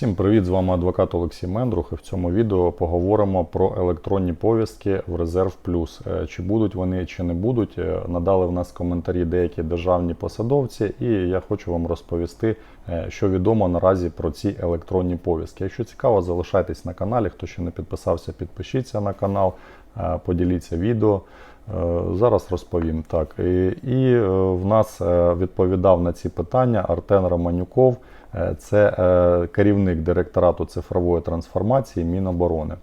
Всім привіт! З вами адвокат Олексій Мендрух. І в цьому відео поговоримо про електронні повістки в Резерв Плюс. Е, Чи будуть вони, чи не будуть. Е, Надали в нас коментарі деякі державні посадовці, і я хочу вам розповісти, е, що відомо наразі про ці електронні повістки. Якщо цікаво, залишайтесь на каналі. Хто ще не підписався, підпишіться на канал, поділіться відео. Е, Зараз розповім так. І, і е, в нас е, відповідав на ці питання Артем Романюков. Це керівник директорату цифрової трансформації Міноборони.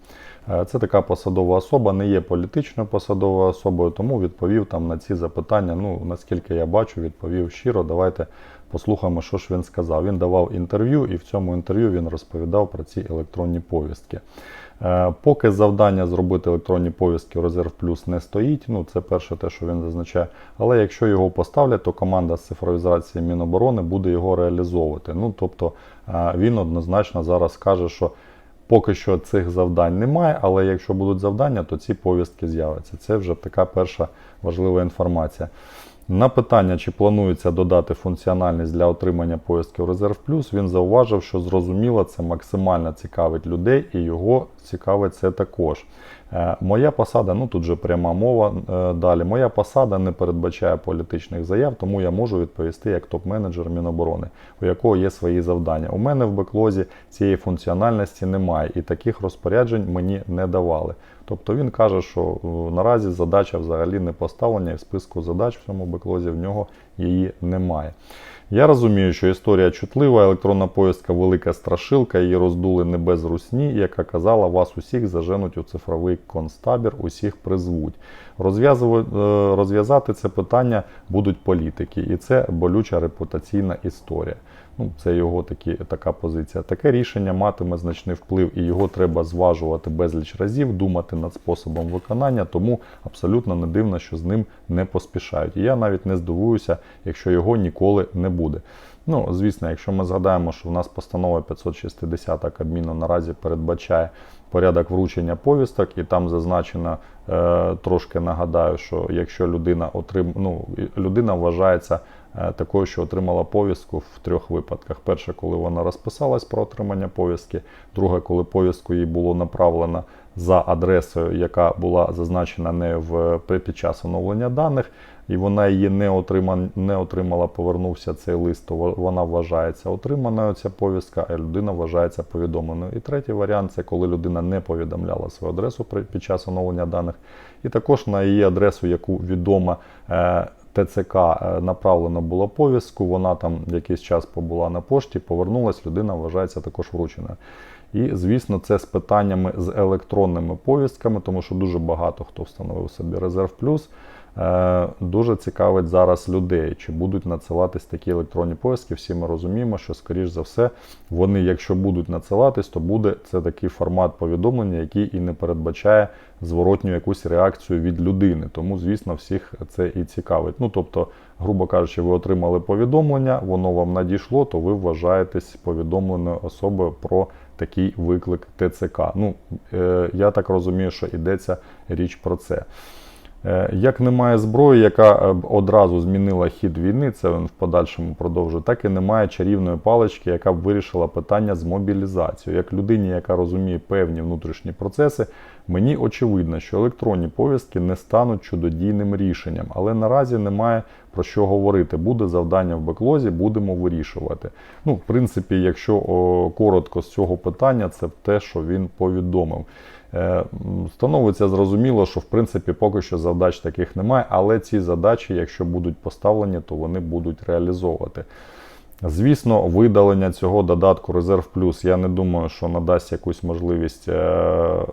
Це така посадова особа, не є політичною посадовою особою, тому відповів там на ці запитання. Ну наскільки я бачу, відповів щиро. Давайте послухаємо, що ж він сказав. Він давав інтерв'ю, і в цьому інтерв'ю він розповідав про ці електронні повістки. Е, Поки завдання зробити електронні повістки Резерв Плюс не стоїть, ну це перше те, що він зазначає. Але якщо його поставлять, то команда з цифровізації Міноборони буде його реалізовувати. Ну тобто е, він однозначно зараз каже, що поки що цих завдань немає, але якщо будуть завдання, то ці повістки з'являться. Це вже така перша важлива інформація. На питання, чи планується додати функціональність для отримання поїздки в Резерв Плюс, він зауважив, що зрозуміло, це максимально цікавить людей і його цікавить це також. Е, Моя посада, ну тут же пряма мова е, далі. Моя посада не передбачає політичних заяв, тому я можу відповісти як топ-менеджер Міноборони, у якого є свої завдання. У мене в беклозі цієї функціональності немає, і таких розпоряджень мені не давали. Тобто він каже, що е, наразі задача взагалі не поставлена, і в списку задач в цьому беклозі в нього її немає. Я розумію, що історія чутлива, електронна поїздка велика страшилка, її роздули не без русні, яка казала, вас усіх заженуть у цифровий концтабір, усіх призвуть. Е, Розв'язати це питання будуть політики, і це болюча репутаційна історія. Ну, це його такі, така позиція. Таке рішення матиме значний вплив, і його треба зважувати безліч разів, думати над способом виконання, тому абсолютно не дивно, що з ним не поспішають. І я навіть не здивуюся, якщо його ніколи не буде. Ну, звісно, якщо ми згадаємо, що в нас постанова 560 Кабміну наразі передбачає порядок вручення повісток, і там зазначено, е, трошки нагадаю, що якщо людина отрим... ну, людина вважається такою, що отримала повістку в трьох випадках: перше, коли вона розписалась про отримання повістки, друге, коли повістку їй було направлено за адресою, яка була зазначена нею в під час оновлення даних, і вона її не отримала, не отримала, повернувся цей лист, то вона вважається отриманою ця повістка, а людина вважається повідомленою. І третій варіант це коли людина не повідомляла свою адресу під час оновлення даних, і також на її адресу, яку відома. ТЦК е, направлено було повістку, вона там якийсь час побула на пошті, повернулась, людина вважається також врученою. І, звісно, це з питаннями з електронними повістками, тому що дуже багато хто встановив собі резерв плюс. Е, Дуже цікавить зараз людей, чи будуть надсилатись такі електронні повістки. Всі ми розуміємо, що, скоріш за все, вони, якщо будуть надсилатись, то буде це такий формат повідомлення, який і не передбачає зворотню якусь реакцію від людини. Тому, звісно, всіх це і цікавить. Ну, тобто, грубо кажучи, ви отримали повідомлення, воно вам надійшло, то ви вважаєтесь повідомленою особою про такий виклик ТЦК. Ну, е, я так розумію, що йдеться річ про це. Е, Як немає зброї, яка е, б одразу змінила хід війни, це він в подальшому продовжує, так і немає чарівної палички, яка б вирішила питання з мобілізацією. Як людині, яка розуміє певні внутрішні процеси, мені очевидно, що електронні повістки не стануть чудодійним рішенням, але наразі немає про що говорити. Буде завдання в беклозі, будемо вирішувати. Ну, в принципі, якщо коротко з цього питання, це те, що він повідомив. Е, Становиться зрозуміло, що в принципі поки що завдач таких немає, але ці задачі, якщо будуть поставлені, то вони будуть реалізовувати. Звісно, видалення цього додатку Резерв Плюс, я не думаю, що надасть якусь можливість е,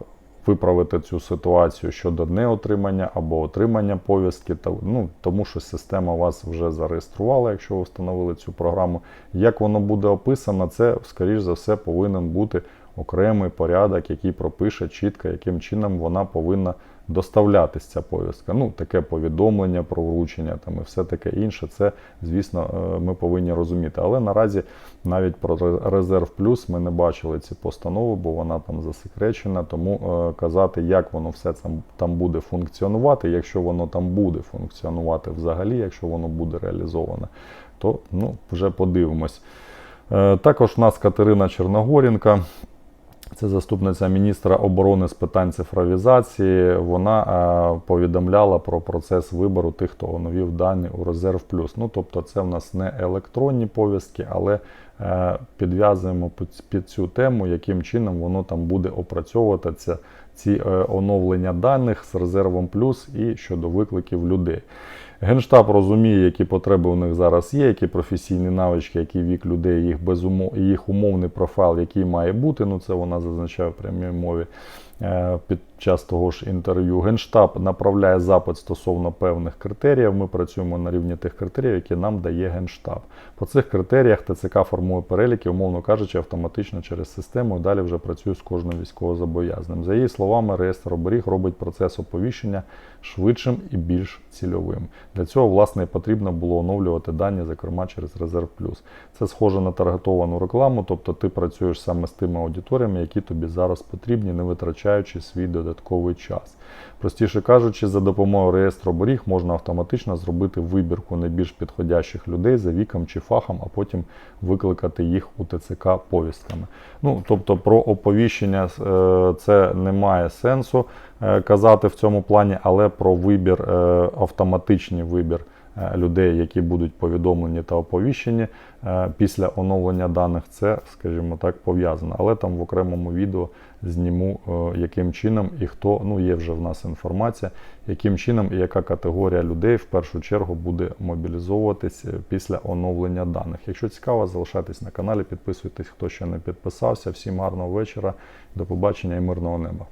виправити цю ситуацію щодо неотримання або отримання повістки, ну, тому що система вас вже зареєструвала, якщо ви встановили цю програму. Як воно буде описано, це, скоріш за все, повинен бути окремий порядок, який пропише чітко, яким чином вона повинна доставлятись ця повістка. Ну, таке повідомлення про вручення там і все таке інше. Це, звісно, е, ми повинні розуміти. Але наразі навіть про резерв плюс ми не бачили ці постанови, бо вона там засекречена. Тому е, казати, як воно все там буде функціонувати, якщо воно там буде функціонувати взагалі, якщо воно буде реалізоване, то ну, вже подивимось. Е, Також у нас Катерина Черногорінка. Це заступниця міністра оборони з питань цифровізації. Вона е, повідомляла про процес вибору тих, хто оновив дані у Резерв Плюс. Ну тобто, це в нас не електронні повістки, але е, підв'язуємо під, під цю тему, яким чином воно там буде опрацьовуватися ці е, оновлення даних з резервом плюс і щодо викликів людей. Генштаб розуміє, які потреби у них зараз є, які професійні навички, який вік людей, їх безумов, їх умовний профайл, який має бути. Ну це вона зазначає в прямій мові е, під час того ж інтерв'ю. Генштаб направляє запит стосовно певних критеріїв. Ми працюємо на рівні тих критеріїв, які нам дає Генштаб. По цих критеріях ТЦК формує переліки, умовно кажучи, автоматично через систему. і Далі вже працює з кожним військовозобов'язаним. За її словами, реєстр оберіг робить процес оповіщення швидшим і більш цільовим. Для цього, власне, потрібно було оновлювати дані, зокрема через Резерв Плюс. Це схоже на таргетовану рекламу, тобто ти працюєш саме з тими аудиторіями, які тобі зараз потрібні, не витрачаючи свій додатковий час. Простіше кажучи, за допомогою реєстру оберіг можна автоматично зробити вибірку найбільш підходящих людей за віком чи фахом, а потім викликати їх у ТЦК повістками. Ну, тобто про оповіщення е, це не має сенсу е, казати в цьому плані, але про вибір, е, автоматичний вибір людей, які будуть повідомлені та оповіщені е, після оновлення даних, це, скажімо так, пов'язано. Але там в окремому відео зніму, е, яким чином і хто, ну є вже в нас інформація, яким чином і яка категорія людей в першу чергу буде мобілізовуватись е, після оновлення даних. Якщо цікаво, залишайтесь на каналі, підписуйтесь, хто ще не підписався. Всім гарного вечора, до побачення і мирного неба.